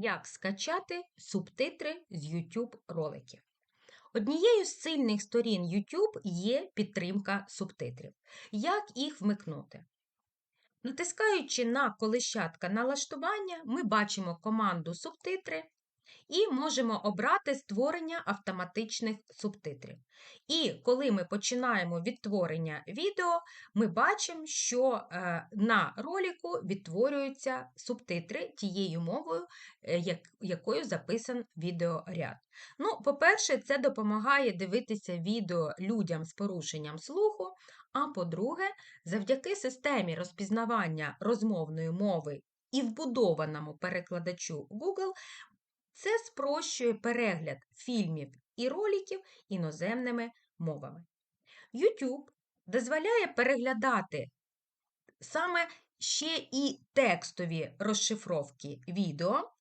Як скачати субтитри з YouTube роликів? Однією з сильних сторін YouTube є підтримка субтитрів. Як їх вмикнути? Натискаючи на колищатка налаштування, ми бачимо команду субтитри і можемо обрати створення автоматичних субтитрів. І коли ми починаємо відтворення відео, ми бачимо, що е, на ролику відтворюються субтитри тією мовою, е, як- якою записан відеоряд. Ну, по-перше, це допомагає дивитися відео людям з порушенням слуху. А по-друге, завдяки системі розпізнавання розмовної мови і вбудованому перекладачу Google, це спрощує перегляд фільмів і роликів іноземними мовами. YouTube дозволяє переглядати саме ще і текстові розшифровки відео.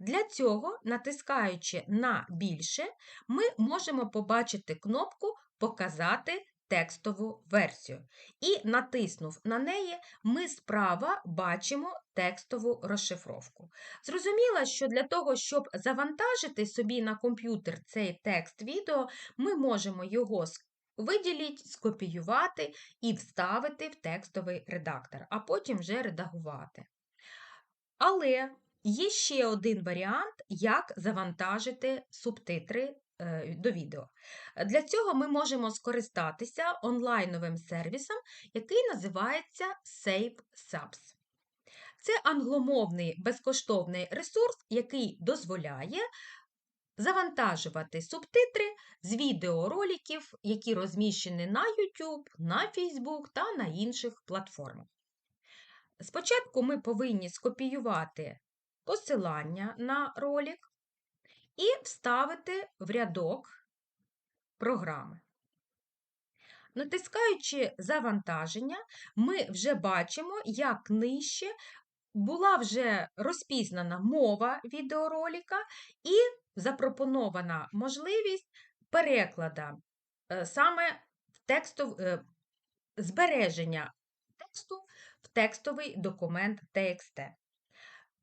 Для цього, натискаючи на більше, ми можемо побачити кнопку Показати текстову версію. І, натиснув на неї, ми справа бачимо текстову розшифровку. Зрозуміло, що для того, щоб завантажити собі на комп'ютер цей текст відео, ми можемо його виділити, скопіювати і вставити в текстовий редактор, а потім вже редагувати. Але є ще один варіант, як завантажити субтитри до відео. Для цього ми можемо скористатися онлайновим сервісом, який називається Save Subs. Це англомовний безкоштовний ресурс, який дозволяє завантажувати субтитри з відеороликів, які розміщені на YouTube, на Facebook та на інших платформах. Спочатку ми повинні скопіювати посилання на ролик і вставити в рядок програми. Натискаючи завантаження, ми вже бачимо, як нижче була вже розпізнана мова відеоролика і запропонована можливість переклада е, саме в текстов, е, збереження тексту в текстовий документ TXT.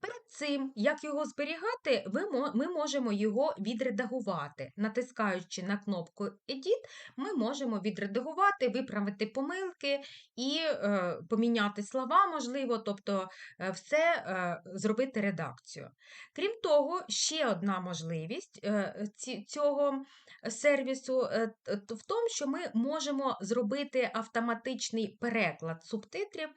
Перед цим, як його зберігати, ми можемо його відредагувати. Натискаючи на кнопку Edit, ми можемо відредагувати, виправити помилки і е, поміняти слова, можливо, тобто е, все е, зробити редакцію. Крім того, ще одна можливість е, ці- цього сервісу е, в тому, що ми можемо зробити автоматичний переклад субтитрів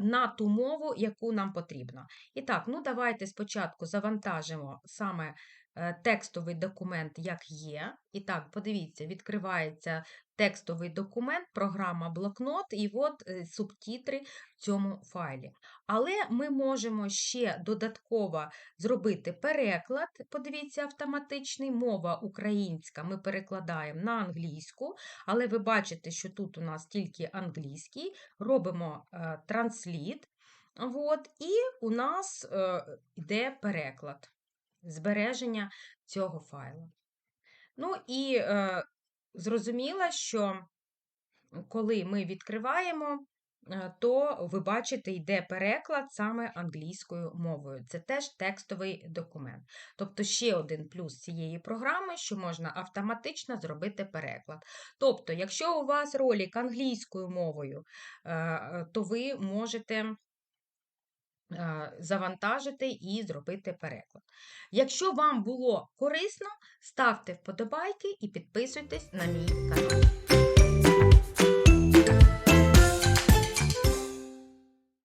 на ту мову, яку нам потрібно. І так, ну давайте спочатку завантажимо саме е, текстовий документ, як є. І так, подивіться, відкривається текстовий документ, програма блокнот, і от е, субтитри в цьому файлі. Але ми можемо ще додатково зробити переклад, подивіться, автоматичний, мова українська, ми перекладаємо на англійську, але ви бачите, що тут у нас тільки англійський, робимо е, трансліт, от, і у нас е, йде переклад, збереження цього файлу. Ну і е, зрозуміло, що коли ми відкриваємо, е, то ви бачите, йде переклад саме англійською мовою. Це теж текстовий документ. Тобто ще один плюс цієї програми, що можна автоматично зробити переклад. Тобто, якщо у вас ролик англійською мовою, е, е, то ви можете завантажити і зробити переклад. Якщо вам було корисно, ставте вподобайки і підписуйтесь на мій канал.